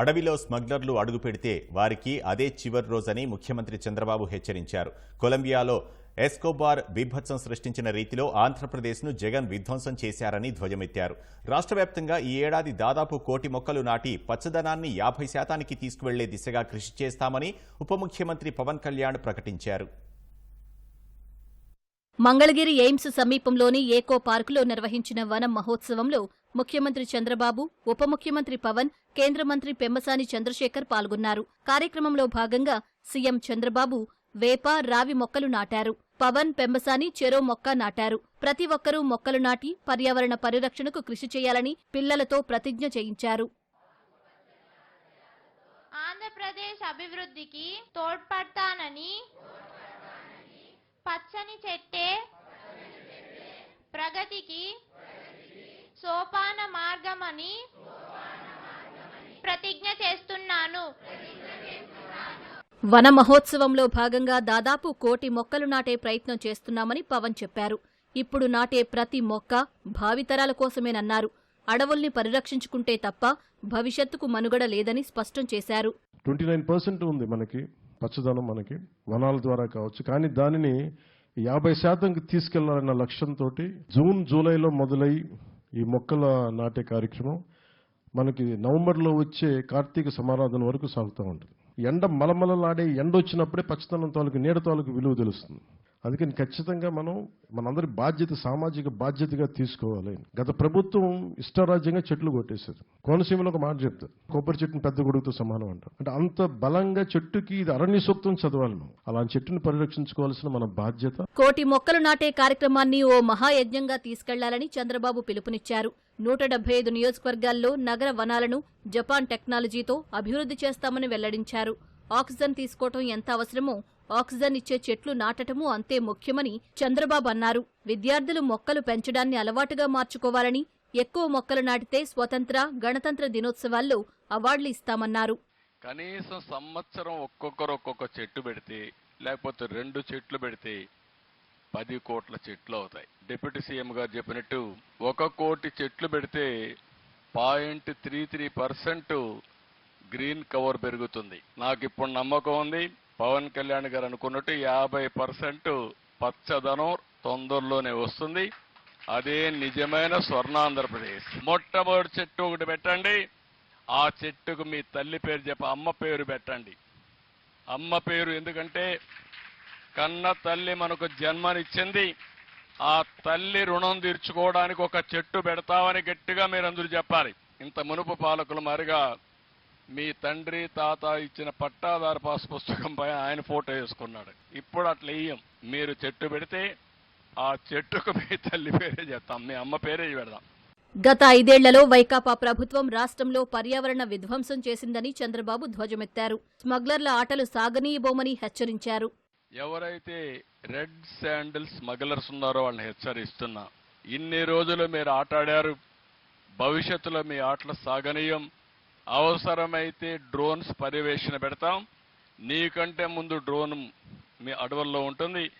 అడవిలో స్మగ్లర్లు అడుగుపెడితే వారికి అదే చివరి రోజని ముఖ్యమంత్రి చంద్రబాబు హెచ్చరించారు. కొలంబియాలో ఎస్కోబార్ బీభత్సం సృష్టించిన రీతిలో ఆంధ్రప్రదేశ్ను జగన్ విధ్వంసం చేశారని ధ్వజమెత్తారు. రాష్ట్ర వ్యాప్తంగా ఈ ఏడాది దాదాపు కోటి మొక్కలు నాటి పచ్చదనాన్ని యాభై శాతానికి తీసుకువెళ్ళే దిశగా కృషి చేస్తామని ఉప ముఖ్యమంత్రి పవన్ కళ్యాణ్ ప్రకటించారు. మంగళగిరి ఎయిమ్స్ సమీపంలోని ఏకో పార్కులో నిర్వహించిన వనం మహోత్సవంలో ముఖ్యమంత్రి చంద్రబాబు ఉప ముఖ్యమంత్రి పవన్ కేంద్ర మంత్రి పెమ్మసాని చంద్రశేఖర్ పాల్గొన్నారు. కార్యక్రమంలో భాగంగా సీఎం చంద్రబాబు వేప రావి మొక్కలు నాటారు. పవన్ పెమ్మసాని చెరో మొక్క నాటారు. ప్రతి ఒక్కరూ మొక్కలు నాటి పర్యావరణ పరిరక్షణకు కృషి చేయాలని పిల్లలతో ప్రతిజ్ఞ చేయించారు. ఆంధ్రప్రదేశ్ అభివృద్ధికి తోడ్పడతానని పచ్చని చెట్టే ప్రగతికి సోపాన మార్గమని ప్రతిజ్ఞ చేస్తున్నాను. వన మహోత్సవంలో భాగంగా దాదాపు కోటి మొక్కలు నాటే ప్రయత్నం చేస్తున్నామని పవన్ చెప్పారు. ఇప్పుడు నాటే ప్రతి మొక్క భావితరాల కోసమేనన్నారు. అడవుల్ని పరిరక్షించుకుంటే తప్ప భవిష్యత్తుకు మనుగడ లేదని స్పష్టం చేశారు. ట్వంటీ నైన్ పర్సెంట్ ఉంది మనకి పచ్చదనం మనకి వనాల ద్వారా కావచ్చు. కానీ దానిని యాభై శాతంకి తీసుకెళ్ళాలన్న లక్ష్యంతో జూన్ జూలైలో మొదలై ఈ మొక్కల నాటే కార్యక్రమం మనకి నవంబర్లో వచ్చే కార్తీక సమారాధన వరకు సాగుతూ ఉంటుంది. ఎండ మలమలలాడే ఎండ వచ్చినప్పుడే పచ్చదనం తాలూకు నీడ తాలూకు విలువ తెలుస్తుంది. అందుకని ఖచ్చితంగా మనం మనందరి బాధ్యత సామాజిక బాధ్యతగా తీసుకోవాలి. గత ప్రభుత్వం ఇష్టరాజ్యంగా చెట్లు కొట్టేశారు. కోనసీమలో ఒక మాట చెప్తారు. కొబ్బరి చెట్టుని పెద్ద గొడుగుతో సమానం అంటారు. అంటే అంత బలంగా చెట్టుకి ఇది అరణ్య సూక్తం చదవాలి మనం అలాంటి చెట్టుని పరిరక్షించుకోవాల్సిన మన బాధ్యత. కోటి మొక్కలు నాటే కార్యక్రమాన్ని ఓ మహాయజ్ఞంగా తీసుకెళ్ళాలని చంద్రబాబు పిలుపునిచ్చారు. నూట డెబ్బై ఐదు నియోజకవర్గాల్లో నగర వనాలను జపాన్ టెక్నాలజీతో అభివృద్ధి చేస్తామని వెల్లడించారు. ఆక్సిజన్ తీసుకోవటం ఎంత అవసరమో ఆక్సిజన్ ఇచ్చే చెట్లు నాటటము అంతే ముఖ్యమని చంద్రబాబు అన్నారు. విద్యార్థులు మొక్కలు పెంచడాన్ని అలవాటుగా మార్చుకోవాలని ఎక్కువ మొక్కలు నాటితే స్వతంత్ర గణతంత్ర దినోత్సవాల్లో అవార్డులు ఇస్తామన్నారు. కనీసం సంవత్సరం ఒక్కొక్కరు ఒక్కొక్క చెట్టు పెడితే లేకపోతే రెండు చెట్లు పెడితే పది కోట్ల చెట్లు అవుతాయి. డిప్యూటీ సీఎం గారు చెప్పినట్టు ఒక కోటి చెట్లు పెడితే point three three percent green cover పెరుగుతుంది. నాకు ఇప్పుడు నమ్మకం ఉంది. పవన్ కళ్యాణ్ గారు అనుకున్నట్టు యాభై పర్సెంట్ పచ్చదనం తొందరలోనే వస్తుంది. అదే నిజమైన స్వర్ణాంధ్రప్రదేశ్. మొట్టమొదటి చెట్టు ఒకటి పెట్టండి. ఆ చెట్టుకు మీ తల్లి పేరు చెప్ప అమ్మ పేరు పెట్టండి. అమ్మ పేరు ఎందుకంటే కన్న తల్లి మనకు జన్మనిచ్చింది. ఆ తల్లి రుణం తీర్చుకోవడానికి ఒక చెట్టు పెడతామని గట్టిగా మీరందరూ చెప్పాలి. ఇంత మునుపు పాలకుల మారిగా మీ తండ్రి తాత ఇచ్చిన పట్టాదారు పాస్ పుస్తకం పై ఆయన ఫోటో వేసుకున్నాడు. ఇప్పుడు అట్లా ఇయ్యం. మీరు చెట్టు పెడితే ఆ చెట్టుకు మీ తల్లి పేరే చెప్తాం. మీ అమ్మ పేరే పెడదాం. గత ఐదేళ్ళలో వైకాపా ప్రభుత్వం రాష్ట్రంలో పర్యావరణ విధ్వంసం చేసిందని చంద్రబాబు ధ్వజమెత్తారు. స్మగ్లర్ల ఆటలు సాగనీయబోమని హెచ్చరించారు. ఎవరైతే రెడ్ శాండిల్ స్మగ్లర్స్ ఉన్నారో వాళ్ళని హెచ్చరిస్తున్నా. ఇన్ని రోజులు మీరు ఆట ఆడారు భవిష్యత్తులో మీ ఆటలు సాగనీయం. అవసరమైతే డ్రోన్స్ పర్యవేక్షణ పెడతాం. నీకంటే ముందు డ్రోన్ మీ అడవుల్లో ఉంటుంది.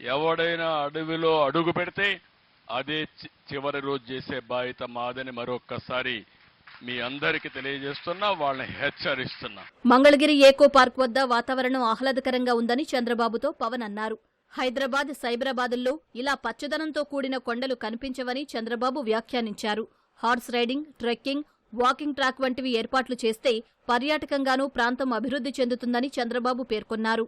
ఎవడైనా అడవిలో అడుగు పెడితే అదే చి- చివరి రోజు చేసే బాధ్యత మాదని మరొక్కసారి మీ అందరికీ తెలియజేస్తున్నా వాళ్ళని హెచ్చరిస్తున్నా. మంగళగిరి ఏకో పార్క్ వద్ద వాతావరణం ఆహ్లాదకరంగా ఉందని చంద్రబాబుతో పవన్ అన్నారు. హైదరాబాద్ సైబరాబాదుల్లో ఇలా పచ్చదనంతో కూడిన కొండలు కనిపించవని చంద్రబాబు వ్యాఖ్యానించారు. Horse riding trekking walking track వంటివి ఏర్పాట్లు చేస్తే పర్యాటకంగానూ ప్రాంతం అభివృద్ధి చెందుతుందని చంద్రబాబు పేర్కొన్నారు.